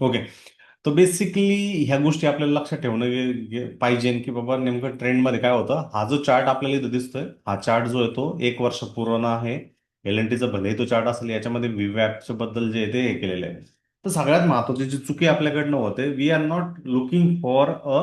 Okay तर basically ह्या गोष्टी आपल्याला लक्षात ठेवणं पाहिजे. की बाबा नेमकं ट्रेंडमध्ये काय होतं? हा जो चार्ट आपल्याला इथं दिसतोय हा चार्ट जो आहे तो एक वर्ष पुराणा आहे. एल एन टीचा भलेही तो चार्ट असेल याच्यामध्ये विवॅपच्या बद्दल जे आहे ते हे केलेलं आहे. तर सगळ्यात महत्वाची जी चुकी आपल्याकडनं होते we are not looking for a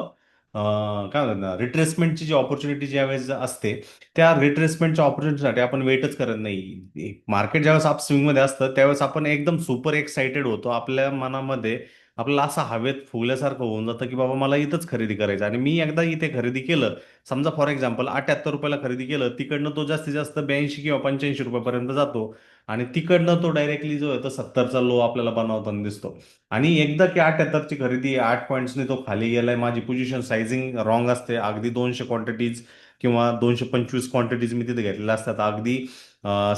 काय म्हणतात रिट्रेसमेंटची जी ऑपॉर्च्युनिटी ज्यावेळेस असते त्या रिट्रेसमेंटच्या ऑपॉर्च्युनिटीसाठी आपण वेटच करत नाही. मार्केट ज्यावेळेस आप स्विंगमध्ये असतं त्यावेळेस आपण एकदम सुपर एक्साइटेड होतो. आपल्या मनामध्ये आपल्याला असं हवेत फुगल्यासारखं होऊन जातं की बाबा मला इथंच खरेदी करायचं आणि मी एकदा इथे खरेदी केलं समजा फॉर एक्झाम्पल अठ्याहत्तर रुपयाला खरेदी केलं तिकडनं तो जास्तीत जास्त ब्याऐंशी किंवा पंच्याऐंशी रुपयापर्यंत जातो आणि तिकडनं तो डायरेक्टली जो आहे तो सत्तरचा लो आपल्याला बनवताना दिसतो. आणि एकदा की अठ्याहत्तरची खरेदी आठ पॉईंट्सने तो खाली गेलाय माझी पोझिशन सायझिंग रॉंग असते. अगदी दोनशे क्वांटिटीज किंवा दोनशे पंचवीस क्वांटिटीज मी तिथे घेतलेल्या असतात. अगदी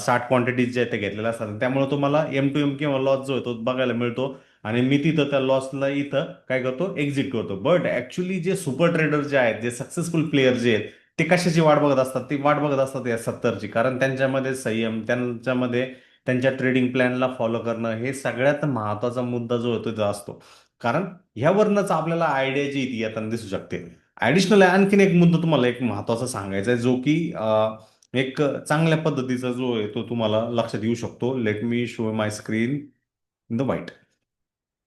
साठ क्वांटिटीज जे आहेत ते घेतलेल्या असतात. त्यामुळे तुम्हाला एम टू एम किंवा लॉस जो आहे तो बघायला मिळतो. आणि मी तिथं त्या लॉसला इथं काय करतो एक्झिट करतो. बट ऍक्च्युली जे सुपर ट्रेडर जे आहेत जे सक्सेसफुल प्लेयर जे आहेत ते कशाची वाट बघत असतात? ते वाट बघत असतात या सत्तरची. कारण त्यांच्यामध्ये संयम त्यांच्यामध्ये त्यांच्या ट्रेडिंग प्लॅनला फॉलो करणं हे सगळ्यात महत्त्वाचा मुद्दा जो होतो तो असतो. कारण ह्यावरनच आपल्याला आयडिया जी ती येताना दिसू शकते. ऍडिशनल आणखीन एक मुद्दा तुम्हाला एक महत्त्वाचा सांगायचा आहे जो की एक चांगल्या पद्धतीचा जो आहे तो तुम्हाला लक्षात येऊ शकतो. Let me show my screen in the white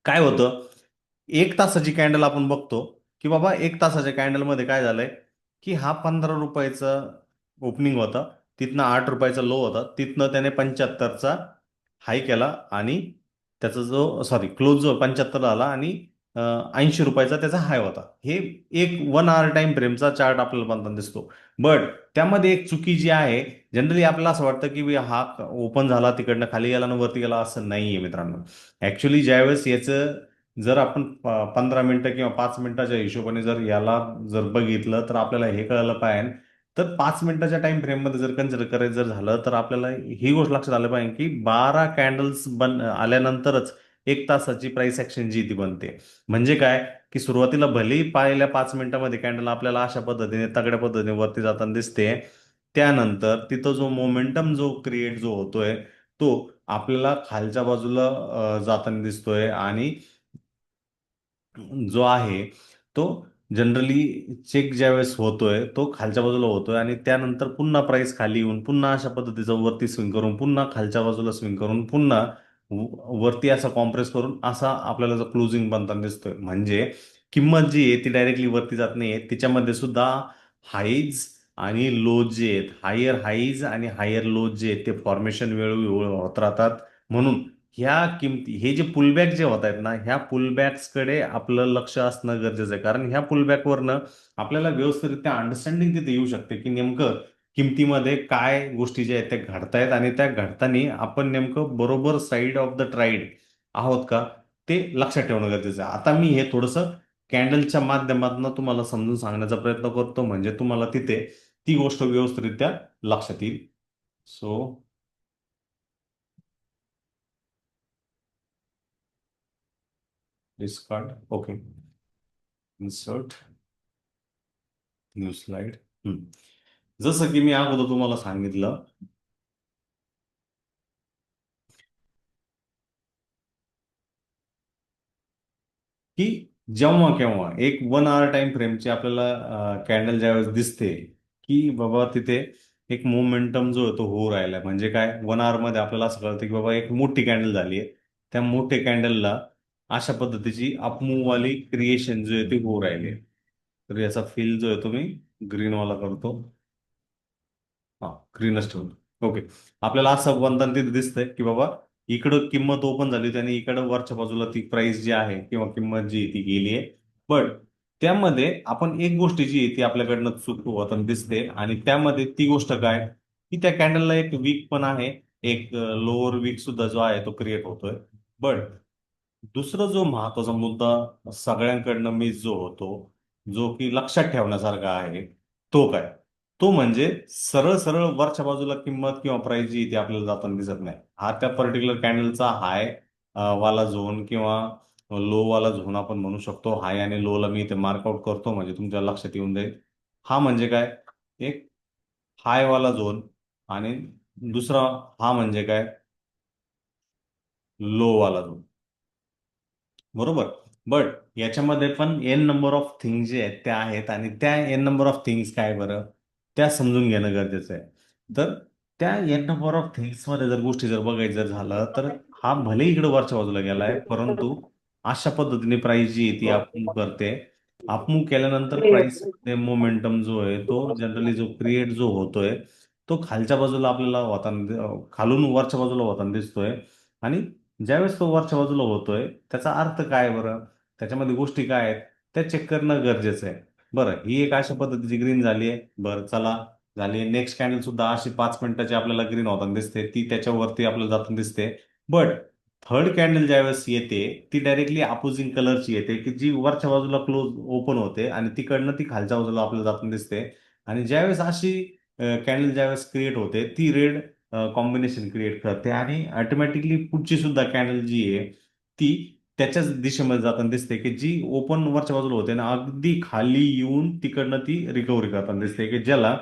काय होतं? एक तासाची कॅन्डल आपण बघतो की बाबा एक तासाच्या कॅन्डलमध्ये काय झालंय की हा पंधरा रुपयाचा ओपनिंग होता तिथनं आठ रुपयाचा लो होता तिथनं त्याने पंच्याहत्तरचा हाय केला आणि त्याचा जो सॉरी क्लोज जो पंच्याहत्तर आला आणि ऐंशी रुपयाचा त्याचा हाय होता. हे एक वन आवर टाइम फ्रेमचा चार्ट आपल्याला बनताना दिसतो. बट त्यामध्ये एक चुकी जी आहे जनरली आपल्याला असं वाटतं की हा ओपन झाला तिकडनं खाली गेला आणि वरती गेला असं नाहीये मित्रांनो. ऍक्च्युली ज्यावेळेस याचं जर आपण पंधरा मिनिटं किंवा पाच मिनिटाच्या हिशोबाने जर याला जर बघितलं तर आपल्याला हे कळलं पाहिजे. तर पाच मिनिटाच्या टाइम फ्रेममध्ये जर कन्सिडर करायचं जर झालं तर आपल्याला ही गोष्ट लक्षात आलं पाहिजे की बारा कॅन्डल्स बन आल्यानंतरच एक तासाची प्राइस ऍक्शन जी ती बनते. म्हणजे काय? की सुरुवातीला भलेही पाहिल्या पाच मिनिटामध्ये कॅन्डल आपल्याला अशा पद्धतीने तगड्या पद्धतीने वरती जाताना दिसते. त्यानंतर तिथं जो मोमेंटम जो क्रिएट जो होतोय तो आपल्याला खालच्या बाजूला जाताना दिसतोय आणि जो आहे तो जनरली चेक ज्यावेळेस होतोय तो खालच्या बाजूला होतोय आणि त्यानंतर पुन्हा प्राइस खाली येऊन पुन्हा अशा पद्धतीचं वरती स्विंग करून पुन्हा खालच्या बाजूला स्विंग करून पुन्हा वरती असा कॉम्प्रेस करून असा आपल्याला जो क्लोजिंग बनताना दिसतोय. म्हणजे किंमत जी आहे ती डायरेक्टली वरती जात नाहीये. तिच्यामध्ये सुद्धा हाईज आणि लोज जे आहेत हायर हाईज आणि हायर लोज जे आहेत ते फॉर्मेशन वेळोवेळी होत राहतात. म्हणून ह्या किमती हे जे पुलबॅक जे होत आहेत ना ह्या पुलबॅक्सकडे आपलं लक्ष असणं गरजेचं आहे. कारण ह्या पुलबॅकवरनं आपल्याला व्यवस्थितरित्या अंडरस्टँडिंग तिथे येऊ शकते की नेमकं किमतीमध्ये काय गोष्टी ज्या आहेत त्या घडतायत आणि त्या घडताना आपण नेमकं बरोबर साईड ऑफ द ट्राईड आहोत का ते लक्षात ठेवणं गरजेचं आहे. आता मी हे थोडंसं कॅन्डलच्या माध्यमातून तुम्हाला समजून सांगण्याचा प्रयत्न करतो म्हणजे तुम्हाला तिथे ती गोष्ट व्यवस्थितरित्या लक्षात येईल. So discard okay insert new slide जसं की मी अगोदर तुम्हाला सांगितलं की जेव्हा केव्हा एक वन आवर टाइम फ्रेमची आपल्याला कॅन्डल ज्यावेळेस दिसते की बाबा तिथे एक मोमेंटम जो आहे तो होऊ राहिला म्हणजे काय? वन आवर मध्ये आपल्याला असं कळतं की बाबा एक मोठी कॅन्डल झाली आहे. त्या मोठ्या कॅन्डलला अशा पद्धतीची अपमूववाली क्रिएशन जो आहे ती होऊ राहिली आहे. तर याचा फील जो आहे तो मी ग्रीन वाला करतो. हा ग्रीनच ठेवून. ओके आपल्याला असं बनताना तिथे दिसतंय की बाबा इकडं किंमत ओपन झाली होती आणि इकडं वरच्या बाजूला ती प्राइस जी आहे किंवा किंमत जी ती गेली आहे. बट त्यामध्ये आपण एक गोष्ट जी आहे ती आपल्याकडनं चूक होताना दिसते आणि त्यामध्ये ती गोष्ट काय? की त्या कॅन्डलला एक वीक पण आहे. एक लोअर वीक सुद्धा जो आहे तो क्रिएट होतोय. बट दुसरा जो महत्त्वाचा मुद्दा सगळ्यांकडनं मिस जो होतो जो की लक्षात ठेवण्यासारखा आहे तो काय? तो म्हणजे सरळ सरळ वरच्या बाजूला किंमत किंवा प्राइस जी इथे आपल्याला जाताना दिसत नाही. हा त्या पर्टिक्युलर कॅन्डलचा हाय वाला झोन किंवा लो वाला झोन आपण म्हणू शकतो. हाय आणि लो ला मी इथे मार्कआउट करतो म्हणजे तुमच्या लक्षात येऊन जाईल. हा म्हणजे काय? एक हाय वाला झोन आणि दुसरा हा म्हणजे काय? लो वाला झोन बरोबर? बट याच्यामध्ये पण एन नंबर ऑफ थिंग्स जे आहेत त्या आहेत आणि त्या एन नंबर ऑफ थिंग्स काय बरं? त्या समजून घेणं गरजेचं आहे. तर त्या एन नंबर ऑफ थिंग्समध्ये जर गोष्टी जर बघायचं जर झालं तर हा भले इकडे वरच्या बाजूला गेलाय परंतु अशा पद्धतीने प्राइस जी ती अपमूव करते. अपमूव केल्यानंतर प्राइसमध्ये मोमेंटम जो आहे तो जनरली जो क्रिएट जो होतोय तो खालच्या बाजूला आपल्याला होताना खालून वरच्या बाजूला होताना दिसतोय. आणि ज्यावेळेस तो वरच्या बाजूला होतोय त्याचा अर्थ काय बरं? त्याच्यामध्ये गोष्टी काय आहेत? त्या चेक करणं गरजेचं आहे. बरं ही एक अशा पद्धतीची ग्रीन झाली आहे. बरं चला. झाली नेक्स्ट कॅन्डल सुद्धा अशी पाच मिनिटाची आपल्याला ग्रीन होताना दिसते. ती त्याच्यावरती आपल्याला जाताना दिसते. बट थर्ड कॅन्डल ज्यावेळेस येते ती डायरेक्टली अपोजिंग कलरची येते की जी वरच्या बाजूला क्लोज ओपन होते आणि तिकडनं ती खालच्या बाजूला आपल्याला जाताना दिसते. आणि ज्यावेळेस अशी कॅन्डल ज्यावेळेस क्रिएट होते ती रेड कॉम्बिनेशन क्रिएट करते आणि ऑटोमॅटिकली पुढची सुद्धा कॅन्डल जी आहे ती त्याच्याच दिशेमध्ये जाताना दिसते की जी ओपन वरच्या बाजूला होते ना अगदी खाली येऊन तिकडनं ती रिकव्हरी करताना दिसते की ज्याला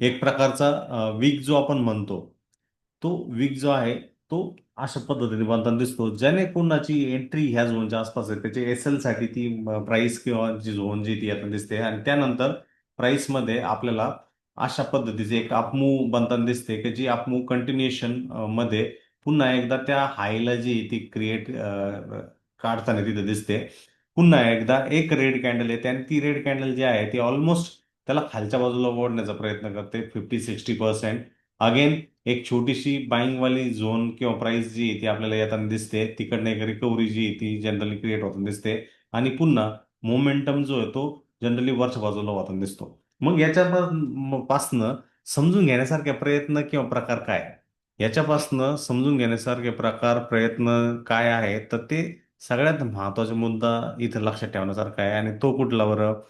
एक प्रकारचा वीक जो आपण म्हणतो तो वीक जो आहे तो अशा पद्धतीने बनताना दिसतो. ज्याने कोणाची एंट्री ह्या झोनच्या म्हणजे आसपास आहे त्याची एस एलसाठी ती प्राइस किंवा जी झोन जी ती येताना दिसते आणि त्यानंतर प्राइसमध्ये आपल्याला अशा पद्धतीचे एक अपमूव बनताना दिसते की जी अपमूव कंटिन्युएशनमध्ये पुन्हा एकदा त्या हायला जी ती क्रिएट काढताना तिथे दिसते पुन्हा एकदा एक रेड कॅन्डल येते आणि ती रेड कॅन्डल जी आहे ती ऑलमोस्ट त्याला खालच्या बाजूला ओढण्याचा प्रयत्न करते फिफ्टी सिक्स्टी पर्सेंट अगेन एक छोटीशी बाईंगवाली झोन किंवा प्राइस जी आहे ती आपल्याला येताना दिसते तिकडनं एक रिकव्हरी जी ती जनरली क्रिएट होताना दिसते आणि पुन्हा मोमेंटम जो आहे तो जनरली वरच्या बाजूला होताना दिसतो मग याच्यापासनं समजून घेण्यासारखे प्रयत्न किंवा प्रकार काय आहे? याच्यापासनं समजून घेण्यासारखे प्रकार प्रयत्न काय आहे तर ते सगळ्यात महत्त्वाचा मुद्दा इथं लक्षात ठेवण्यासारखा आहे. आणि तो कुठला बरं?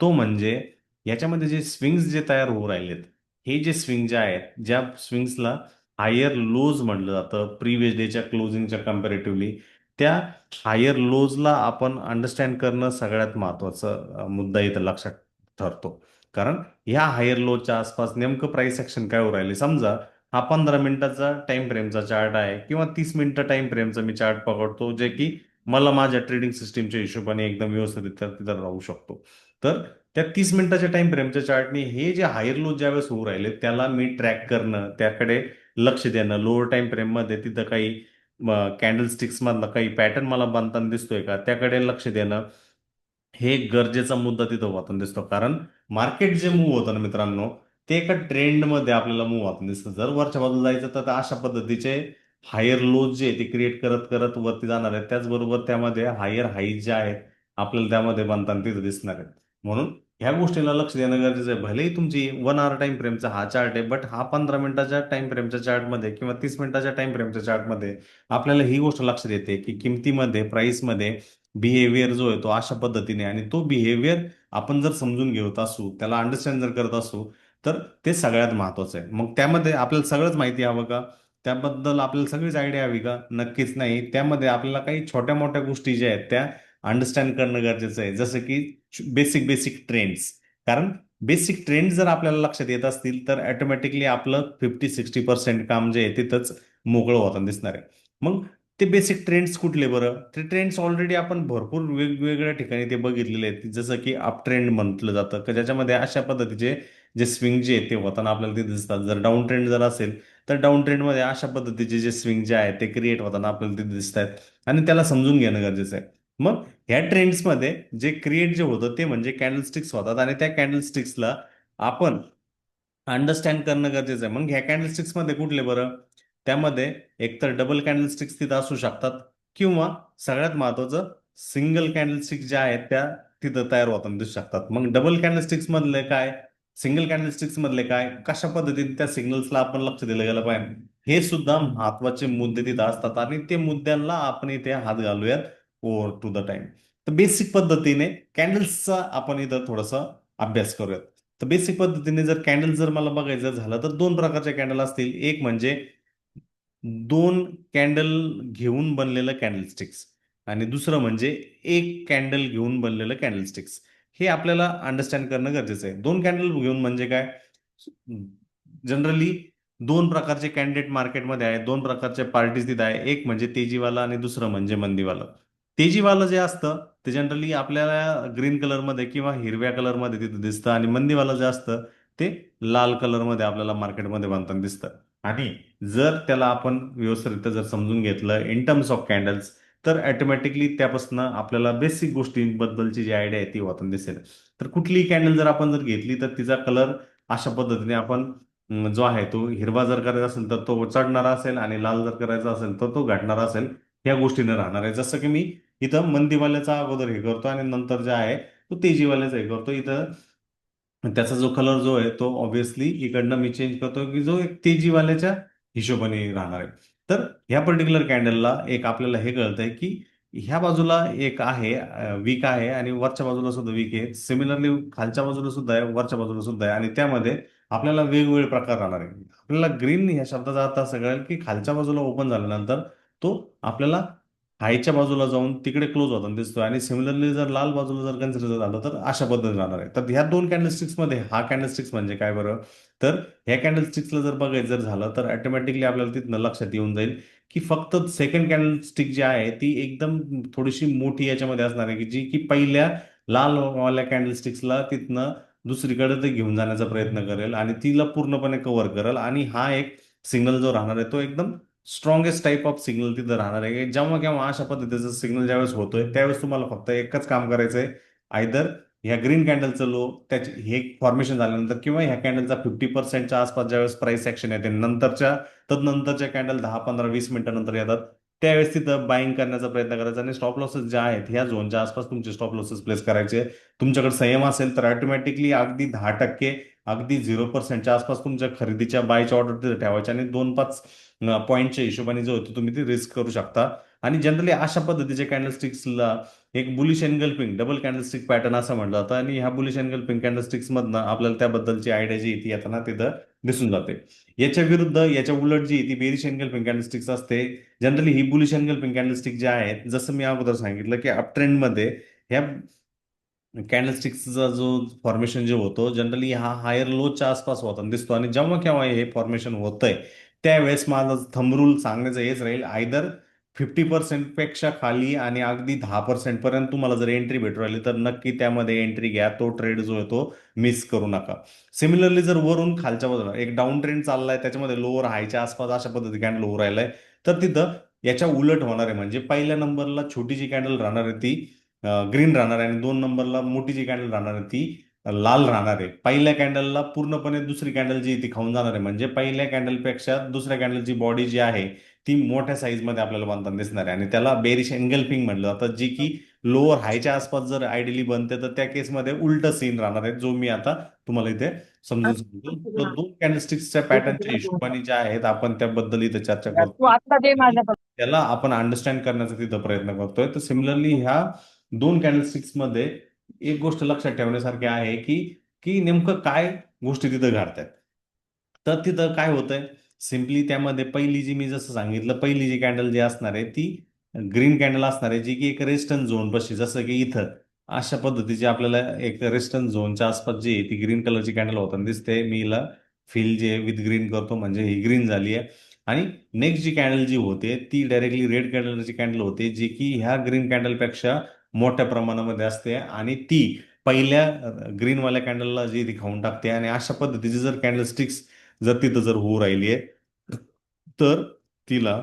तो म्हणजे याच्यामध्ये जे स्विंग्स जे तयार होऊ राहिलेत हे जे स्विंग जे आहेत ज्या स्विंग्सला हायर लोज म्हटलं जातं प्रिव्हियस डेच्या क्लोजिंगच्या कम्पॅरेटिव्हली त्या हायर लोजला आपण अंडरस्टँड करणं सगळ्यात महत्त्वाचा मुद्दा इथं लक्षात ठरतो. कारण ह्या हायर लोजच्या आसपास नेमकं प्राईस ऍक्शन काय होऊ राहिले? समजा हा पंधरा मिनिटाचा टाइम फ्रेमचा चार्ट आहे किंवा तीस मिनिटं टाइम फ्रेमचा मी चार्ट पकडतो जे की मला माझ्या ट्रेडिंग सिस्टीमच्या हिशोबाने एकदम व्यवस्थित तिथं राहू शकतो. तर त्या तीस मिनिटाच्या टाइम फ्रेमच्या चार्टने हे जे हायर लो ज्यावेळेस होऊ राहिले त्याला मी ट्रॅक करणं त्याकडे लक्ष देणं लोअर टाइम फ्रेममध्ये तिथं काही कॅन्डल स्टिक्समधला काही पॅटर्न मला बनताना दिसतोय का त्याकडे लक्ष देणं हे एक गरजेचा मुद्दा तिथं होताना दिसतो. कारण मार्केट जे मूव्ह होतं ना मित्रांनो ते एका ट्रेंडमध्ये आपल्याला मूव्ह होताना दिसतं जर वरच्या बाजूला जायचं तर अशा पद्धतीचे हायर लोज जे ते क्रिएट करत करत वरती जाणार आहेत. त्याचबरोबर त्यामध्ये हायर हाईज जे आहेत आपल्याला त्यामध्ये बनताना तिथं दिसणार आहेत. म्हणून ह्या गोष्टीला लक्ष देणं गरजेचं आहे. भलेही तुमची वन आवर टाइम फ्रेमचा हा चार्ट आहे बट हा पंधरा मिनिटाच्या टाइम फ्रेमच्या चार्टमध्ये किंवा तीस मिनिटाच्या टाइम फ्रेमच्या चार्टमध्ये आपल्याला ही गोष्ट लक्षात येते की किमतीमध्ये प्राईसमध्ये बिहेवियर जो आहे तो अशा पद्धतीने आणि तो बिहेवियर आपण जर समजून घेत असू त्याला अंडरस्टँड जर करत असू तर ते सगळ्यात महत्वाचं आहे. मग त्यामध्ये आपल्याला सगळंच माहिती हवं का? त्याबद्दल आपल्याला सगळीच आयडिया हवी का? नक्कीच नाही. त्यामध्ये आपल्याला काही छोट्या मोठ्या गोष्टी ज्या आहेत त्या अंडरस्टँड करणं गरजेचं आहे. जसं की बेसिक बेसिक ट्रेंड्स कारण बेसिक ट्रेंड जर आपल्याला लक्षात येत असतील तर ऑटोमॅटिकली आपलं फिफ्टी सिक्स्टी पर्सेंट काम जे आहे तिथंच मोकळं होताना दिसणार आहे. मग ते बेसिक ट्रेंड्स कुठले बरं? ते ट्रेंड्स ऑलरेडी आपण भरपूर वेगवेगळ्या ठिकाणी ते बघितलेले आहेत. जसं की अप ट्रेंड म्हटलं जातं की ज्याच्यामध्ये अशा पद्धतीचे जे स्विंग जे आहेत ते होताना आपल्याला ते दिसतात. जर डाऊन ट्रेंड जर असेल तर डाऊन ट्रेंडमध्ये अशा पद्धतीचे जे स्विंग जे आहेत ते क्रिएट होताना आपल्याला ते दिसत आहेत आणि त्याला समजून घेणं गरजेचं आहे. मग ह्या ट्रेंड्समध्ये जे क्रिएट जे होतं ते म्हणजे कॅन्डलस्टिक्स होतात. आणि त्या कॅन्डलस्टिक्सला आपण अंडरस्टँड करणं गरजेचं आहे. मग ह्या कॅन्डलस्टिक्समध्ये कुठले बरं? त्यामध्ये एकतर डबल कॅन्डलस्टिक्स तिथं असू शकतात किंवा सगळ्यात महत्वाचं सिंगल कॅन्डलस्टिक ज्या आहेत त्या तिथं तयार होताना दिसू शकतात. मग डबल कॅन्डलस्टिक्स मधले काय? सिंगल कॅन्डलस्टिक्स मधले काय? कशा पद्धतीने त्या सिग्नल्सला आपण लक्ष दिलं गेलं पाहिजे? हे सुद्धा महत्त्वाचे मुद्दे तिथं असतात आणि ते मुद्द्यांना आपण इथे हात घालूयात ओव्हर टू द टाइम तर बेसिक पद्धतीने कॅन्डल्सचा आपण इथं थोडासा अभ्यास करूयात. तर बेसिक पद्धतीने जर कॅन्डल जर मला बघायचं झालं तर दोन प्रकारचे कॅन्डल असतील. एक म्हणजे दोन कॅन्डल घेऊन बनलेलं कॅन्डलस्टिक्स आणि दुसरं म्हणजे एक कॅन्डल घेऊन बनलेलं कॅन्डलस्टिक्स हे आपल्याला अंडरस्टँड करणं गरजेचं आहे. दोन कॅन्डल घेऊन म्हणजे काय? जनरली दोन प्रकारचे कॅन्डिडेट मार्केटमध्ये आहे दोन प्रकारचे पार्टीज तिथे आहे. एक म्हणजे तेजीवाला आणि दुसरं म्हणजे मंदीवालं. तेजीवालं जे असतं ते जनरली आपल्याला ग्रीन कलरमध्ये किंवा हिरव्या कलरमध्ये तिथं दिसतं आणि मंदीवालं जे असतं ते लाल कलरमध्ये आपल्याला मार्केटमध्ये बनताना दिसतं. आणि जर त्याला आपण व्यवस्थितरित्या जर समजून घेतलं इन टर्म्स ऑफ कॅन्डल्स तर ॲटोमॅटिकली त्यापासून आपल्याला बेसिक गोष्टींबद्दलची जी आयडिया आहे ती वाचून दिसेल. तर कुठलीही कॅन्डल जर आपण जर घेतली तर तिचा कलर अशा पद्धतीने आपण जो आहे तो हिरवा जर करायचा असेल तर तो चढणारा असेल आणि लाल जर करायचा असेल तर तो घाटणारा असेल या गोष्टीने राहणार आहे. जसं की मी इथं मंदीवाल्याचा अगोदर हे करतो आणि नंतर जे आहे तो तेजीवाल्याचा हे करतो. इथं त्याचा जो कलर जो आहे तो ऑब्विसली इकडनं मी चेंज करतो की जो एक तेजीवाल्याच्या हिशोबाने राहणार आहे. तर ह्या पर्टिक्युलर कॅन्डलला एक आपल्याला हे कळतंय की ह्या बाजूला एक आहे वीक आहे आणि वरच्या बाजूला सुद्धा वीक आहे. सिमिलरली खालच्या बाजूला सुद्धा आहे वरच्या बाजूला सुद्धा आहे आणि त्यामध्ये आपल्याला वेगवेगळे प्रकार राहणार आहे आपल्याला ग्रीन ह्या शब्दाचा अर्थ असं कळेल की खालच्या बाजूला ओपन झाल्यानंतर तो आपल्याला हायच्या बाजूला जाऊन तिकडे क्लोज होताना दिसतोय. आणि सिमिलरली जर लाल बाजूला जर कन्सिडर झालं तर अशा पद्धतीने राहणार आहे. तर ह्या दोन कॅन्डलस्टिक्समध्ये हा कॅन्डलस्टिक्स म्हणजे काय बरं? तर ह्या कॅन्डलस्टिक्सला जर बघायचं जर झालं तर ऑटोमॅटिकली आपल्याला तिथनं लक्षात येऊन जाईल की फक्त सेकंड कॅन्डलस्टिक जी आहे ती एकदम थोडीशी मोठी याच्यामध्ये असणार आहे की जी की पहिल्या लालवाल्या कॅन्डलस्टिक्सला तिथनं दुसरीकडे ते घेऊन जाण्याचा प्रयत्न करेल आणि तिला पूर्णपणे कव्हर करेल. आणि हा एक सिग्नल जो राहणार आहे तो एकदम स्ट्रॉंगेस्ट टाईप ऑफ सिग्नल तिथं राहणार आहे. जेव्हा केव्हा अशा पद्धतीचं सिग्नल ज्यावेळेस होतोय त्यावेळेस तुम्हाला फक्त एकच काम करायचं आहे आयदर ह्या ग्रीन कॅन्डलचं लो त्याचे हे फॉर्मेशन झाल्यानंतर किंवा ह्या कॅन्डलचा फिफ्टी पर्सेंटच्या आसपास ज्यावेळेस प्राइस ऍक्शन येते नंतरच्या तदनंतरच्या कॅन्डल दहा पंधरा वीस मिनिटानंतर येतात. त्यावेळेस तिथं बाईंग करण्याचा प्रयत्न करायचा आणि स्टॉप लॉसेस ज्या आहेत ह्या झोनच्या आसपास तुमचे स्टॉप लॉसेस प्लेस करायचे. तुमच्याकडे संयम असेल तर ऑटोमॅटिकली अगदी दहा टक्के अगदी झिरो पर्सेंटच्या आसपास तुमच्या खरेदीच्या बायच्या ऑर्डर तिथे ठेवायच्या आणि दोन पाच पॉईंटच्या हिशोबाने जो होतो तुम्ही ती रिस्क करू शकता. आणि जनरली अशा पद्धतीच्या कॅन्डलस्टिक्सला एक bullish engulfing double candlestick pattern असं म्हटलं जातं. आणि ह्या बुलिश एनगल्पिंग कॅन्डलस्टिक्स मधनं आपल्याला त्याबद्दलची आयडिया जी येते ती येताना तिथं दिसून जाते. याच्या विरुद्ध याच्या उलट जी ती बेरिश एनगल्पिंग कॅन्डलस्टिक्स असते. जनरली ही बुलिश एनगल्पिंग कॅन्डलस्टिक जे आहेत जसं मी अगोदर सांगितलं की अप ट्रेंडमध्ये ह्या कॅन्डलस्टिक्सचा जो फॉर्मेशन जे होतो जनरली हा हायर लोच्या आसपास होताना दिसतो. आणि जेव्हा केव्हा हे फॉर्मेशन होतंय त्यावेळेस माझं थंब सांगण्याचं हेच राहील. आयदर फिफ्टी पर्सेंटपेक्षा खाली आणि अगदी दहा पर्सेंटपर्यंत तुम्हाला जर एंट्री भेटू राहिली तर नक्की त्यामध्ये एंट्री घ्या. तो ट्रेड जो आहे तो मिस करू नका. सिमिलरली जर वरून खालच्या बाजूला एक डाऊन ट्रेंड चाललाय त्याच्यामध्ये लोअर हायच्या आसपास अशा पद्धती कॅन्डल होऊ राहिलाय. तर तिथं याच्या उलट होणार आहे. म्हणजे पहिल्या नंबरला छोटी जी कॅन्डल राहणार आहे ती ग्रीन राहणार आहे आणि दोन नंबरला मोठी जी कॅन्डल राहणार आहे ती लाल राहणार आहे. पहिल्या कॅन्डलला पूर्णपणे दुसरी कॅन्डल जी ती खाऊन जाणार आहे. म्हणजे पहिल्या कॅन्डलपेक्षा दुसऱ्या कॅन्डलची बॉडी जी आहे ती मोठ्या साईजमध्ये आपल्याला बनताना दिसणार आहे. आणि त्याला बेरिश एंगल्फिंग म्हटलं जातं जी की लोअर हायच्या आसपास जर आयडियली बनते तर त्या केसमध्ये उलट सीन राहणार आहे जो मी आता तुम्हाला इथे समजून सांगतो. तर दोन कॅन्डलस्टिक्सच्या पॅटर्नच्या हिशोबाने ज्या आहेत आपण त्याबद्दल इथे चर्चा करतो. त्याला आपण अंडरस्टँड करण्याचा तिथं प्रयत्न करतोय. तर सिमिलरली ह्या दोन कॅन्डलस्टिक्समध्ये एक गोष्ट लक्षात ठेवण्यासारखी आहे की की नेमकं काय गोष्टी तिथं घडतायत तर तिथं काय होतंय? सिम्पली त्यामध्ये पहिली जी मी जसं सांगितलं पहिली जी कॅन्डल जी असणार आहे ती ग्रीन कॅन्डल असणार आहे जी की एक रेस्टर्न झोन बशी जसं की इथं. अशा पद्धतीची आपल्याला एक रेस्टर्न झोनच्या आसपास जी आहे ती ग्रीन कलरची कॅन्डल होताना दिसते. मी हिला फिल जे विथ ग्रीन करतो म्हणजे ही ग्रीन झाली आहे. आणि नेक्स्ट जी कॅन्डल जी होते ती डायरेक्टली रेड कलरची कॅन्डल होते जी की ह्या ग्रीन कॅन्डलपेक्षा मोठ्या प्रमाणामध्ये असते आणि ती पहिल्या ग्रीनवाल्या कॅन्डलला जी ती खाऊन टाकते आणि अशा पद्धतीची जर कॅन्डलस्टिक्स जर तिथं जर होऊ राहिली आहे तर तिला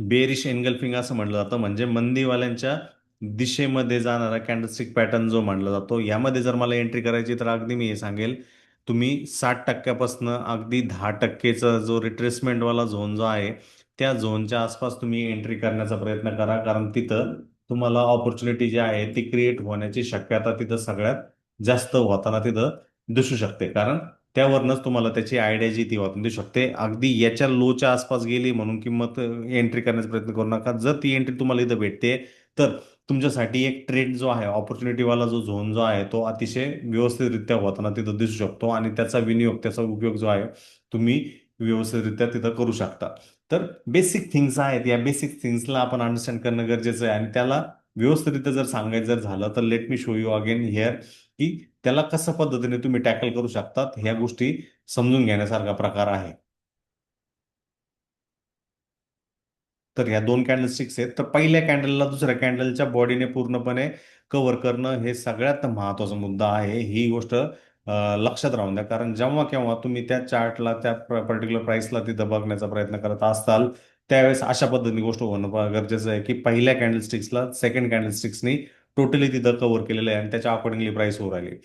बेरिश एनगल्फिंग असं म्हटलं जातं. म्हणजे मंदीवाल्यांच्या दिशेमध्ये जाणारा कॅन्डलस्टिक पॅटर्न जो मानला जातो यामध्ये जर मला एंट्री करायची तर अगदी मी हे सांगेल. तुम्ही साठ टक्क्यापासून अगदी दहा टक्केचा जो रिट्रेसमेंटवाला झोन जो आहे त्या झोनच्या आसपास तुम्ही एंट्री करण्याचा प्रयत्न करा. कारण तिथं तुम्हाला ऑपॉर्च्युनिटी जी आहे ती क्रिएट होण्याची शक्यता तिथं सगळ्यात जास्त होताना तिथं दिसू शकते. कारण त्यावरनच तुम्हाला त्याची आयडिया जी ती होताना देऊ शकते. अगदी याच्या लोच्या आसपास गेली म्हणून किंमत एंट्री करण्याचा प्रयत्न करू नका. जर ती एंट्री तुम्हाला इथं भेटते तर तुमच्यासाठी एक ट्रेड जो आहे ऑपॉर्च्युनिटीवाला जो झोन जो आहे तो अतिशय व्यवस्थितरित्या होताना तिथं दिसू शकतो आणि त्याचा विनियोग त्याचा उपयोग जो आहे तुम्ही व्यवस्थितरित्या तिथं करू शकता. तर बेसिक थिंग्स आहेत. या बेसिक थिंग्सला आपण अंडरस्टँड करणं गरजेचं आहे. आणि त्याला व्यवस्थितरित्या जर सांगायचं जर झालं तर let me show you again here की त्याला कसं पद्धतीने तुम्ही टॅकल करू शकतात ह्या गोष्टी समजून घेण्यासारखा प्रकार आहे. तर ह्या दोन कॅन्डलस्टिक्स आहेत. तर पहिल्या कॅन्डलला दुसऱ्या कॅन्डलच्या बॉडीने पूर्णपणे कव्हर करणं हे सगळ्यात महत्त्वाचा मुद्दा आहे. ही गोष्ट लक्षात राहून द्या. कारण जेव्हा केव्हा तुम्ही त्या चार्टला त्या पर्टिक्युलर प्राइसला तिथं बघण्याचा प्रयत्न करत असाल त्यावेळेस अशा पद्धतीने गोष्ट होणं गरजेचं आहे की पहिल्या कॅन्डलस्टिक्सला सेकंड कॅन्डलस्टिक्सनी टोटली तिथं कव्हर केलेलं आहे आणि त्याच्या अकॉर्डिंगली प्राइस होऊ राहिली.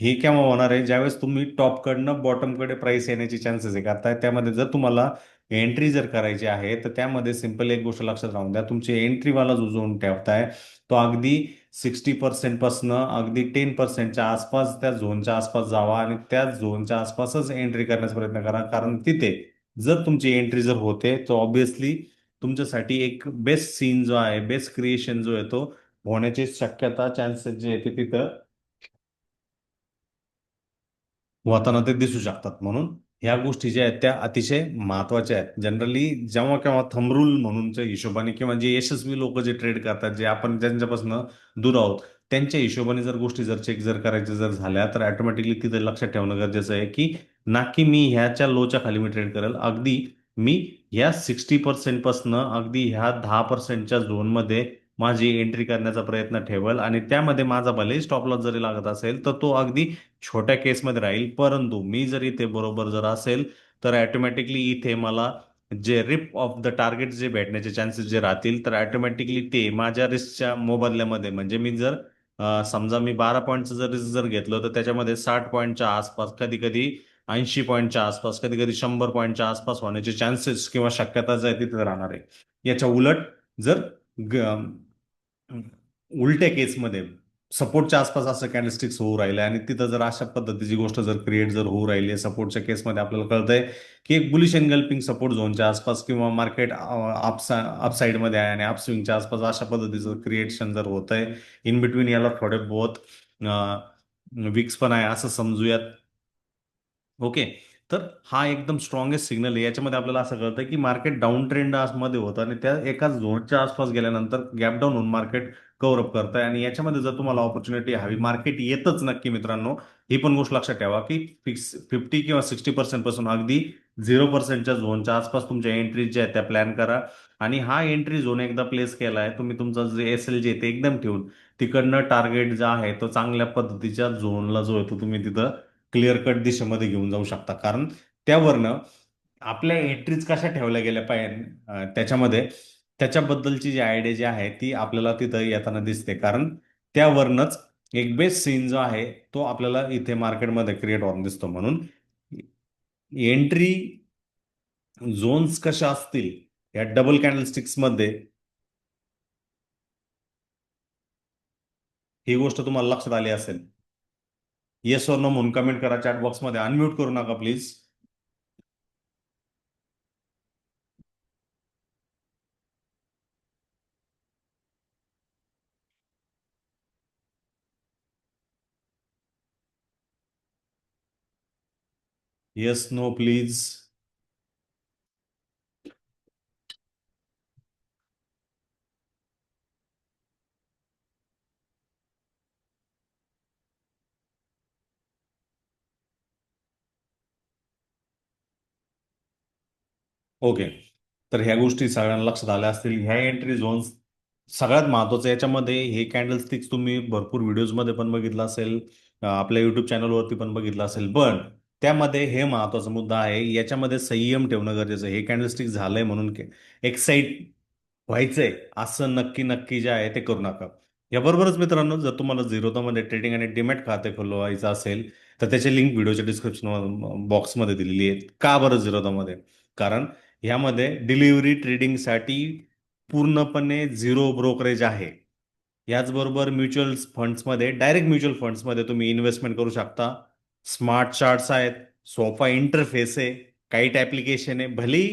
हे केव्हा होणार आहे? ज्यावेळेस तुम्ही टॉपकडनं बॉटमकडे प्राइस येण्याची चान्सेस आहे का त्यामध्ये जर तुम्हाला एंट्री जर करायची आहे तर त्यामध्ये सिंपल एक गोष्ट लक्षात राहून द्या. तुमची एंट्रीवाला जो झोन ठेवताय तो अगदी सिक्स्टी पर्सेंटपासनं अगदी टेन पर्सेंटच्या आसपास त्या झोनच्या आसपास जावा आणि त्या झोनच्या आसपासच एंट्री करण्याचा प्रयत्न करा. कारण तिथे जर तुमची एंट्री जर होते तर ऑब्विसली तुमच्यासाठी एक बेस्ट सीन जो आहे बेस्ट क्रिएशन जो आहे तो होण्याची शक्यता चान्सेस जे येते तिथं होताना ते दिसू शकतात. म्हणून ह्या गोष्टी ज्या आहेत त्या अतिशय महत्त्वाच्या आहेत. जनरली जेव्हा केव्हा थमरूल म्हणूनच्या हिशोबाने किंवा जे यशस्वी लोक जे ट्रेड करतात जे आपण ज्यांच्यापासून दूर आहोत त्यांच्या हिशोबाने जर गोष्टी जर चेक जर करायच्या जर झाल्या तर ऑटोमॅटिकली तिथे लक्षात ठेवणं गरजेचं आहे की ना की मी ह्याच्या लोच्या खाली मी ट्रेड करेल. अगदी मी ह्या सिक्स्टी पर्सेंटपासनं अगदी ह्या दहा पर्सेंटच्या झोनमध्ये माझी एंट्री करण्याचा प्रयत्न ठेवेल आणि त्यामध्ये माझा भलेही स्टॉप लॉस जरी लागत असेल तर तो अगदी छोट्या केसमध्ये राहील. परंतु मी जर इथे बरोबर जर असेल तर ऑटोमॅटिकली इथे मला जे रिप ऑफ द टार्गेट जे भेटण्याचे चान्सेस जे राहतील तर ऑटोमॅटिकली ते माझ्या रिस्कच्या मोबदल्यामध्ये म्हणजे मी जर समजा मी बारा पॉईंटचं जर रिस्क जर घेतलं तर त्याच्यामध्ये साठ पॉईंटच्या आसपास कधी कधी ऐंशी पॉईंटच्या आसपास कधी कधी शंभर पॉईंटच्या आसपास होण्याचे चान्सेस किंवा शक्यता जे आहे तिथे राहणार आहे. याच्या उलट जर उलट्या केसमध्ये सपोर्टच्या आसपास असं कॅन्डलस्टिक्स होऊ राहिलं आणि तिथं जर अशा पद्धतीची गोष्ट जर क्रिएट जर होऊ राहिली आहे सपोर्टच्या केसमध्ये आपल्याला कळतंय की एक बुलिश एनगल्पिंग सपोर्ट झोनच्या आसपास किंवा मार्केट अपसा अपसाईडमध्ये आहे आणि अपस्विंगच्या आसपास अशा पद्धतीचं क्रिएशन जर होत आहे इन बिटवीन याला थोडे बहुत विक्स पण आहे असं समजूयात. ओके तर हा एकदम स्ट्रॉंगेस्ट सिग्नल आहे. याच्यामध्ये आपल्याला असं कळतं की मार्केट डाऊन ट्रेंडमध्ये होतं आणि त्या एका झोनच्या आसपास गेल्यानंतर गॅप डाऊन होऊन मार्केट कव्हरअप करत आहे आणि याच्यामध्ये जर तुम्हाला ऑपॉर्च्युनिटी हवी मार्केट येतच नक्की मित्रांनो ही पण गोष्ट लक्षात ठेवा की फिक्स फिफ्टी किंवा सिक्स्टी पर्सेंटपासून अगदी झिरो पर्सेंटच्या झोनच्या आसपास तुमच्या एंट्रीज ज्या आहेत त्या प्लॅन करा. आणि हा एंट्री झोन एकदा प्लेस केला आहे तुम्ही तुमचा जे एस एल जे ते एकदम ठेवून तिकडनं टार्गेट जो आहे तो चांगल्या पद्धतीच्या झोनला जो आहे तो तुम्ही तिथं क्लिअर कट दिशेमध्ये घेऊन जाऊ शकता. कारण त्यावरनं आपल्या एंट्रीज कशा ठेवल्या गेल्या पाहिजे त्याच्यामध्ये त्याच्याबद्दलची जी आयडिया जी आहे ती आपल्याला तिथं येताना दिसते. कारण त्यावरनच एक बेस्ट सीन जो आहे तो आपल्याला इथे मार्केटमध्ये क्रिएट होऊन दिसतो. म्हणून एंट्री झोन्स कशा असतील या डबल कॅन्डलस्टिक्समध्ये ही गोष्ट तुम्हाला लक्षात आली असेल. येस और नो म्हणून कमेंट करा चॅट बॉक्समध्ये अनम्यूट करू नका please yes no please okay. तर ह्या गोष्टी सगळ्यांना लक्षात आल्या असतील. ह्या एंट्री झोन्स सगळ्यात महत्वाचं याच्यामध्ये हे कॅन्डल स्टिक्स तुम्ही भरपूर व्हिडिओजमध्ये पण बघितलं असेल. आपल्या युट्यूब चॅनलवरती पण बघितलं असेल. पण त्यामध्ये हे महत्त्वाचा मुद्दा आहे. याच्यामध्ये संयम ठेवणं गरजेचं आहे. हे कॅन्डल स्टिक झालंय म्हणून एक्साईट व्हायचंय. असं नक्की नक्की जे आहे ते करू नका. याबरोबरच मित्रांनो जर तुम्हाला झिरोदामध्ये ट्रेडिंग आणि डिमॅट खाते खोलवायचं असेल तर त्याची लिंक व्हिडिओच्या डिस्क्रिप्शन बॉक्समध्ये दिलेली आहे. का बरं झिरोदामध्ये कारण ह्यामध्ये डिलिव्हरी ट्रेडिंगसाठी पूर्णपणे झिरो ब्रोकरेज आहे. याचबरोबर म्युच्युअल फंड्समध्ये डायरेक्ट म्युच्युअल फंड्समध्ये तुम्ही इन्व्हेस्टमेंट करू शकता. स्मार्ट चार्ट्स आहेत सोफा इंटरफेस आहे काईट ॲप्लिकेशन आहे. भली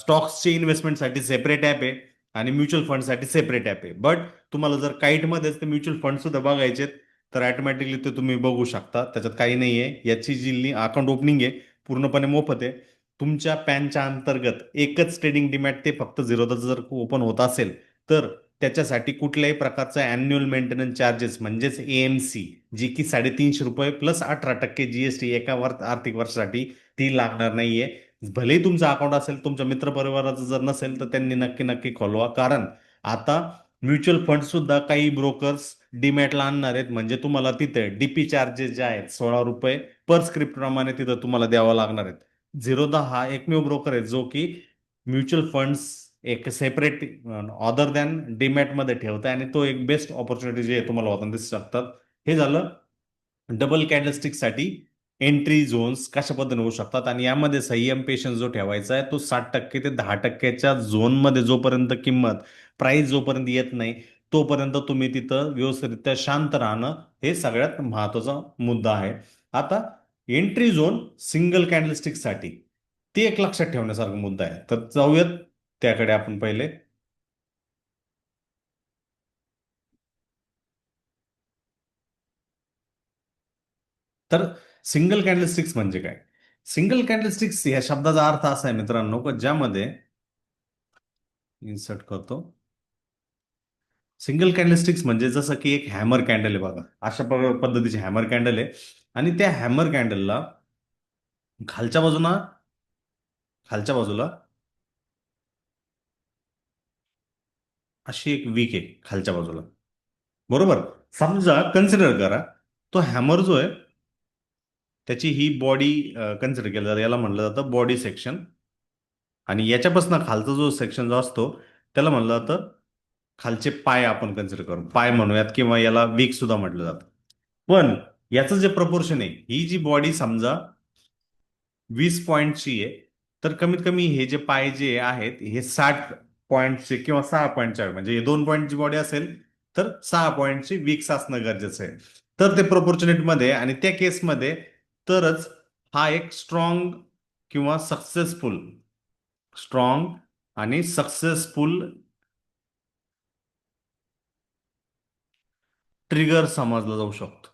स्टॉक्सचे इन्व्हेस्टमेंटसाठी सेपरेट ॲप आहे आणि म्युच्युअल फंडसाठी सेपरेट ॲप आहे. बट तुम्हाला जर काईटमध्येच ते म्युच्युअल फंड सुद्धा बघायचे तर ॲटोमॅटिकली ते तुम्ही बघू शकता. त्याच्यात काही नाही आहे याची जी अकाउंट ओपनिंग आहे पूर्णपणे मोफत आहे. तुमच्या पॅनच्या अंतर्गत एकच ट्रेडिंग डिमॅट ते फक्त झिरोदाचं जर ओपन होत असेल तर त्याच्यासाठी कुठल्याही प्रकारचा अॅन्युअल मेंटेनन्स चार्जेस म्हणजेच एएमसी जी की साडेतीनशे रुपये प्लस अठरा टक्के जीएसटी एका वर्ष आर्थिक वर्षासाठी ती लागणार नाहीये. भलेही तुमचा अकाउंट असेल तुमच्या मित्रपरिवाराचं जर नसेल तर त्यांनी नक्की नक्की खोलवा. कारण आता म्युच्युअल फंड सुद्धा काही ब्रोकर्स डीमॅटला आणणार आहेत. म्हणजे तुम्हाला तिथे डीपी चार्जेस जे आहेत सोळा रुपये पर स्क्रिप्ट प्रमाणे तिथं तुम्हाला द्यावं लागणार आहेत. झिरोदा हा एकमेव ब्रोकर आहे जो की म्युच्युअल फंड्स एक सेपरेट अदर दॅन डीमॅटमध्ये ठेवताय आणि तो एक बेस्ट ऑपॉर्च्युनिटी जे तुम्हाला होताना दिसू शकतात. हे झालं डबल कॅन्डलस्टिकसाठी एंट्री झोन्स कशा पद्धतीने होऊ शकतात आणि यामध्ये संयम पेशन्स जो ठेवायचा आहे तो साठ टक्के ते दहा टक्क्याच्या झोनमध्ये जोपर्यंत किंमत प्राइस जोपर्यंत येत नाही तोपर्यंत तुम्ही तिथं व्यवस्थितरित्या शांत राहणं हे सगळ्यात महत्त्वाचा मुद्दा आहे. आता एंट्री झोन सिंगल कॅन्डलस्टिकसाठी ते एक लक्षात ठेवण्यासारखा मुद्दा आहे. तर जाऊयात त्याकडे आपण पहिले. तर सिंगल कॅन्डलस्टिक्स म्हणजे काय? सिंगल कॅन्डलस्टिक्स या शब्दाचा अर्थ असा आहे मित्रांनो की ज्यामध्ये इन्सर्ट करतो. सिंगल कॅन्डलस्टिक्स म्हणजे जसं की एक हॅमर कॅन्डल आहे बघा. अशा पद्धतीचे हॅमर कॅन्डल आहे. आणि त्या हॅमर कॅन्डलला खालच्या बाजूला खालच्या बाजूला अशी एक वीक आहे खालच्या बाजूला. बरोबर? समजा कन्सिडर करा तो हॅमर जो आहे त्याची ही बॉडी कन्सिडर केलं जातं. याला म्हटलं जातं बॉडी सेक्शन आणि याच्यापासून खालचा जो सेक्शन जो असतो त्याला म्हटलं जातं खालचे पाय आपण कन्सिडर करू. पाय म्हणूयात किंवा याला वीक सुद्धा म्हटलं जातं. पण याचं जे प्रपोर्शन आहे ही जी बॉडी समजा वीस पॉईंटची आहे तर कमीत कमी हे जे पाय जे आहेत हे साठ पॉईंटचे किंवा सहा पॉईंटचे म्हणजे हे दोन पॉईंटची बॉडी असेल तर सहा पॉईंटची वीक्स असणं गरजेचं आहे. तर ते proportionate आणि त्या केसमध्ये तरच हा एक स्ट्रॉंग किंवा सक्सेसफुल स्ट्रॉंग आणि सक्सेसफुल ट्रिगर समजला जाऊ शकतो.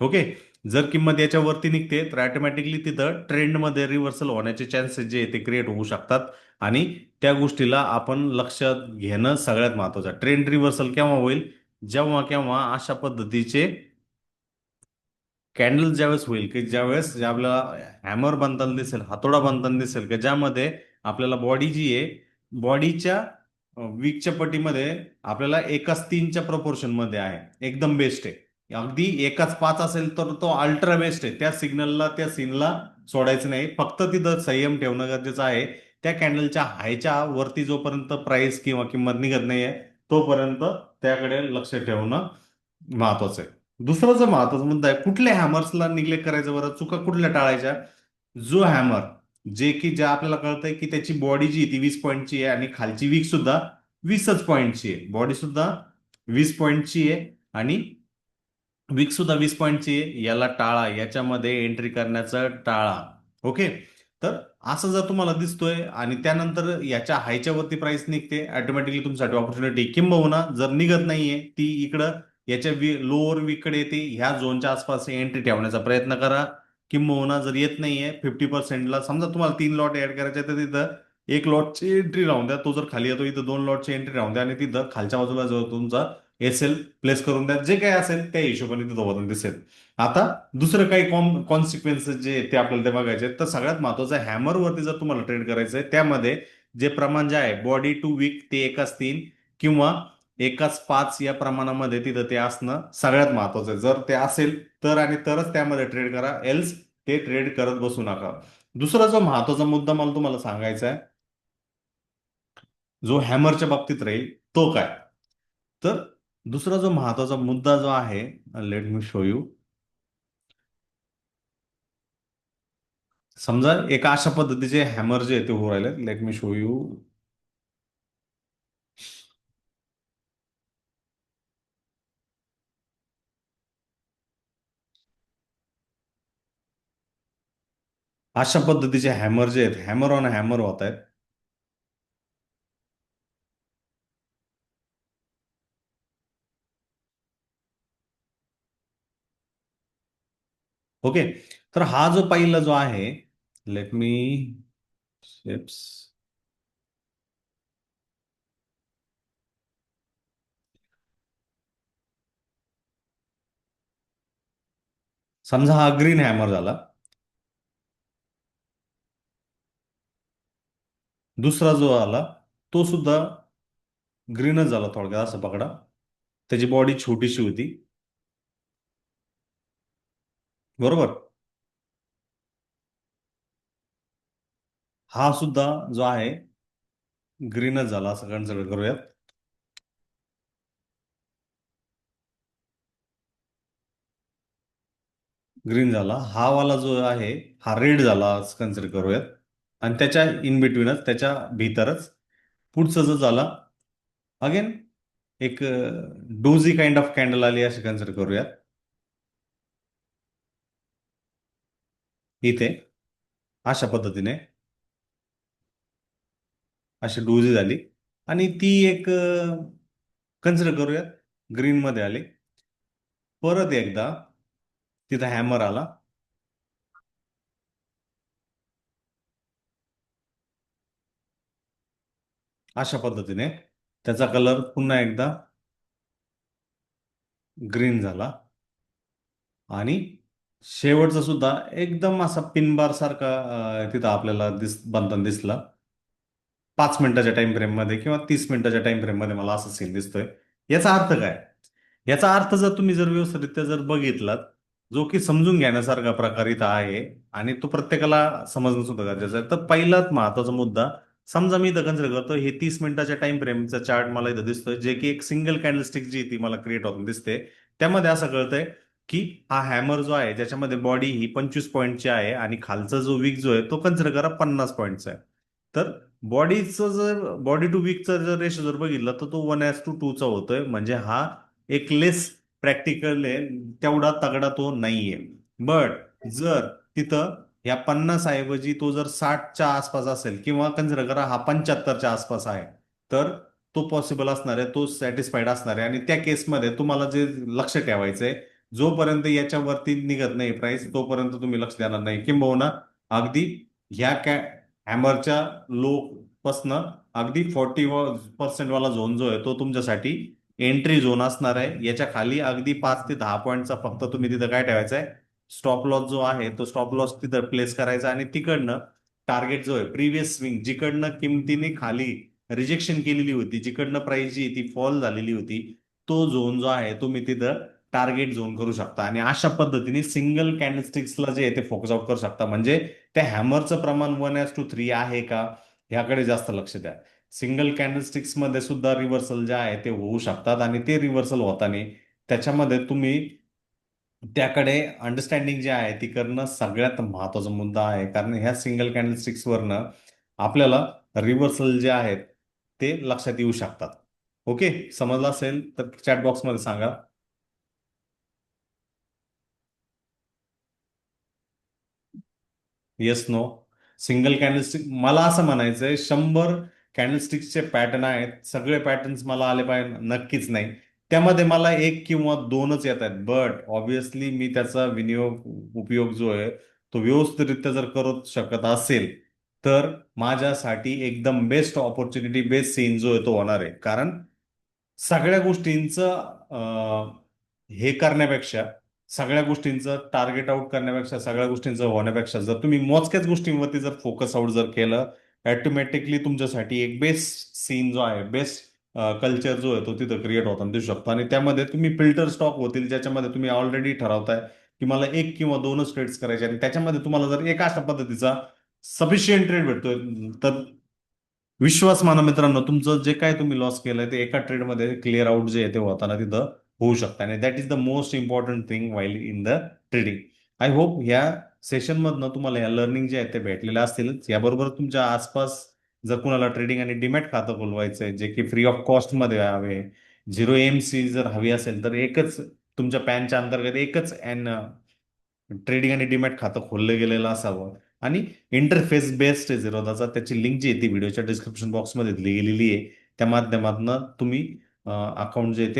ओके? जर किंमत याच्यावरती निघते तर ऑटोमॅटिकली तिथं ट्रेंडमध्ये रिव्हर्सल होण्याचे चान्सेस जे ते क्रिएट होऊ शकतात. आणि त्या गोष्टीला आपण लक्षात घेणं सगळ्यात महत्वाचं. ट्रेंड रिव्हर्सल केव्हा होईल? जेव्हा केव्हा अशा पद्धतीचे कॅन्डल ज्यावेळेस होईल की ज्यावेळेस जे आपल्याला हॅमर बनताना दिसेल हातोडा बनताना दिसेल की ज्यामध्ये आपल्याला बॉडी जी आहे बॉडीच्या वीकच्या पटीमध्ये आपल्याला एकाच तीनच्या प्रपोर्शनमध्ये आहे. एकदम बेस्ट आहे. अगदी एकाच पाच असेल तर तो अल्ट्रा बेस्ट आहे. त्या सिग्नलला त्या सीनला सोडायचं नाही. फक्त तिथं संयम ठेवणं गरजेचं आहे. त्या कॅन्डलच्या हायच्या वरती जोपर्यंत प्राइस किंवा किंमत निघत नाहीये तोपर्यंत त्याकडे लक्ष ठेवणं महत्वाचं आहे. दुसरा जो महत्त्वाचा मुद्दा आहे कुठल्या हॅमर्सला निग्लेक्ट करायचं बरं? चुका कुठल्या टाळायच्या? जो हॅमर जे की ज्या आपल्याला कळतंय की त्याची बॉडी जी आहे ती वीस पॉईंटची आहे आणि खालची वीक सुद्धा वीसच पॉईंटची आहे. बॉडी सुद्धा वीस पॉईंटची आहे आणि वीक सुद्धा वीस पॉईंटची याला टाळा याच्यामध्ये एंट्री करण्याचं टाळा. ओके तर असं जर तुम्हाला दिसतोय आणि त्यानंतर याच्या हायच्या वरती प्राइस निघते ऑटोमॅटिकली तुमच्यासाठी ऑपॉर्च्युनिटी किंबहुना जर निघत नाहीये ती इकडं याच्या लोअर वीकडे येते ह्या झोनच्या आसपास एंट्री ठेवण्याचा प्रयत्न करा. किंबहुना जर येत नाहीये फिफ्टी पर्सेंटला समजा तुम्हाला तीन लॉट ऍड करायचे तर तिथं एक लॉटची एंट्री राहून द्या. तो जर खाली येतो इथं दोन लॉटची एंट्री राहून द्या आणि तिथं खालच्या बाजूला जो तुमचा एस एल प्लेस करून द्या. जे काही असेल त्या हिशोबाने ते वजन दिसेल. आता दुसरं काही कॉम कॉन्सिक्वेन्सेस जे ते आपल्याला ते बघायचे तर सगळ्यात महत्वाचं हॅमर वरती जर तुम्हाला ट्रेड करायचं आहे त्यामध्ये जे प्रमाण जे आहे बॉडी टू वीक ते एकाच तीन किंवा एकाच पाच या प्रमाणामध्ये तिथं ते असणं सगळ्यात महत्वाचं आहे. जर ते असेल तर आणि तरच त्यामध्ये ट्रेड करा एल्स ते ट्रेड करत बसू नका. दुसरा जो महत्त्वाचा मुद्दा मला तुम्हाला सांगायचा आहे जो हॅमरच्या बाबतीत राहील तो काय? तर दुसरा जो महत्त्वाचा मुद्दा जो आहे लेट मी शो यू समजा एका अशा पद्धतीचे हॅमर जे ते होऊ राहिले लेट मी शो यू अशा पद्धतीचे हॅमर जे आहेत हॅमर ऑन हॅमर होत आहेत. ओके. तर हा जो पहिला जो आहे लेट मी शेप्स समजा हा ग्रीन हॅमर झाला. दुसरा जो आला तो सुद्धा ग्रीनच झाला थोडक्यात असं पकडा. त्याची बॉडी छोटीशी होती. बरोबर? हा सुद्धा जो आहे ग्रीनच झाला असं कन्सिडर करूयात. ग्रीन झाला. हा वाला जो आहे हा रेड झाला असं कन्सिडर करूयात. आणि त्याच्या इन बिटवीनच त्याच्या भीतरच पुढचं जो झाला अगेन एक डोझी काइंड ऑफ कॅन्डल आली असे कन्सिडर करूयात. इथे अशा पद्धतीने. अशी डोझी झाली. आणि ती एक कन्सिडर करूयात. ग्रीन मध्ये आली. परत एकदा तिथं हॅमर आला. अशा पद्धतीने त्याचा कलर पुन्हा एकदा ग्रीन झाला. आणि शेवटचा सुद्धा एकदम असा पिनबार सारखा तिथं आपल्याला दिस बनताना दिसला. पाच मिनिटाच्या टाइम फ्रेममध्ये किंवा तीस मिनिटाच्या टाइम फ्रेममध्ये मला असं सीन दिसतोय. याचा अर्थ काय? याचा अर्थ जर तुम्ही जर व्यवस्थितरित्या जर बघितलात जो की समजून घेण्यासारखा प्रकार इथं आहे आणि तो प्रत्येकाला समजणं सुद्धा गरजेचं आहे. तर पहिलाच महत्त्वाचा मुद्दा समजा मी इथं कन्सिडर करतो हे तीस मिनिटाच्या टाइम फ्रेमचा चार्ट मला इथं दिसतोय जे की एक सिंगल कॅन्डलस्टिक जी ती मला क्रिएट होऊन दिसते त्यामध्ये असं कळतंय की हा हॅमर जो आहे ज्याच्यामध्ये बॉडी ही पंचवीस पॉईंटची आहे आणि खालचा जो वीक जो आहे तो कन्सिडर करा पन्नास पॉईंटचा आहे. तर बॉडीचं जर बॉडी टू वीकचा जर रेशो जर बघितला तर तो वन ॲज टू टूचा होतोय. म्हणजे हा एक लेस प्रॅक्टिकल आहे तेवढा तगडा तो नाहीये. बट जर तिथं या पन्नास ऐवजी तो जर साठच्या आसपास असेल किंवा कन्सिडर करा हा पंच्याहत्तरच्या आसपास आहे तर तो पॉसिबल असणार आहे तो सॅटिस्फाईड असणार आहे. आणि त्या केसमध्ये तुम्हाला जे लक्ष ठेवायचं आहे जोपर्यंत याच्यावरती निघत नाही प्राइस तोपर्यंत तुम्ही लक्ष देणार नाही. किंबहुना अगदी ह्या कॅ हॅमरच्या लो पासनं अगदी फोर्टी पर्सेंट वाला झोन जो आहे तो तुमच्यासाठी एंट्री झोन असणार आहे. याच्या खाली अगदी पाच ते दहा पॉईंटचा फक्त तुम्ही तिथं काय ठेवायचं आहे? स्टॉप लॉस जो आहे तो स्टॉप लॉस तिथं प्लेस करायचा आणि तिकडनं टार्गेट जो आहे प्रिव्हियस स्विंग जिकडनं किमतीने खाली रिजेक्शन केलेली होती जिकडनं प्राइस जी ती फॉल झालेली होती तो झोन जो आहे तुम्ही तिथं टार्गेट झोन करू शकता. आणि अशा पद्धतीने सिंगल कॅन्डलस्टिक्सला जे आहे ते फोकस आउट करू शकता. म्हणजे त्या हॅमरचं प्रमाण वन एस टू थ्री आहे का? ह्याकडे जास्त लक्ष द्या. सिंगल कॅन्डलस्टिक्समध्ये सुद्धा रिव्हर्सल जे आहे ते होऊ शकतात आणि ते रिव्हर्सल होताना त्याच्यामध्ये तुम्ही त्याकडे अंडरस्टँडिंग जे आहे ती करणं सगळ्यात महत्त्वाचा मुद्दा आहे. कारण ह्या सिंगल कॅन्डलस्टिक्सवरनं आपल्याला रिव्हर्सल जे आहेत ते लक्षात येऊ शकतात. ओके समजलं असेल तर चॅट बॉक्समध्ये सांगा. येस नो सिंगल कॅन्डलस्टिक मला असं म्हणायचंय शंभर कॅन्डलस्टिक्सचे पॅटर्न आहेत सगळे पॅटर्न्स मला आले पाहिजे नक्कीच नाही. त्यामध्ये मला एक किंवा दोनच येत आहेत बट ऑब्विसली मी त्याचा विनियोग उपयोग जो आहे तो व्यवस्थितरित्या जर करू शकत असेल तर माझ्यासाठी एकदम बेस्ट ऑपॉर्च्युनिटी बेस्ट सीन जो आहे तो होणार आहे. कारण सगळ्या गोष्टींचं हे करण्यापेक्षा सगळ्या गोष्टींचं टार्गेट आउट करण्यापेक्षा सगळ्या गोष्टींचं होण्यापेक्षा जर तुम्ही मोजक्याच गोष्टींवरती जर फोकस आउट जर केलं ॲटोमॅटिकली तुमच्यासाठी एक बेस्ट सीन जो आहे बेस्ट कल्चर जो आहे तो तिथं क्रिएट होताना दिसू शकतो. आणि त्यामध्ये तुम्ही फिल्टर स्टॉक होतील ज्याच्यामध्ये तुम्ही ऑलरेडी ठरवताय की मला एक किंवा दोनच ट्रेड्स करायचे आणि त्याच्यामध्ये तुम्हाला जर एक अशा पद्धतीचा सफिशियंट ट्रेड भेटतोय तर विश्वास माना मित्रांनो तुमचं जे काय तुम्ही लॉस केलंय ते एका ट्रेडमध्ये क्लिअर आउट जे आहे ते होताना तिथं होऊ शकतं. आणि that is the most important thing while in the trading I hope ह्या सेशनमधनं तुम्हाला या लर्निंग जे आहे ते भेटलेलं असतीलच याबरोबर तुमच्या आसपास जर कुणाला ट्रेडिंग आणि डिमॅट खातं खोलवायचं आहे जे की फ्री ऑफ कॉस्टमध्ये हवे झिरो एम सी जर हवी असेल तर एकच तुमच्या पॅनच्या अंतर्गत एकच एन ट्रेडिंग आणि डिमॅट खातं खोललं गेलेलं असावं. आणि इंटरफेस बेस्ड आहे झिरोदाचा त्याची लिंक जी आहे ती व्हिडिओच्या डिस्क्रिप्शन बॉक्समध्ये दिली गेलेली आहे. त्या माध्यमातून तुम्ही अकाउंट जे ते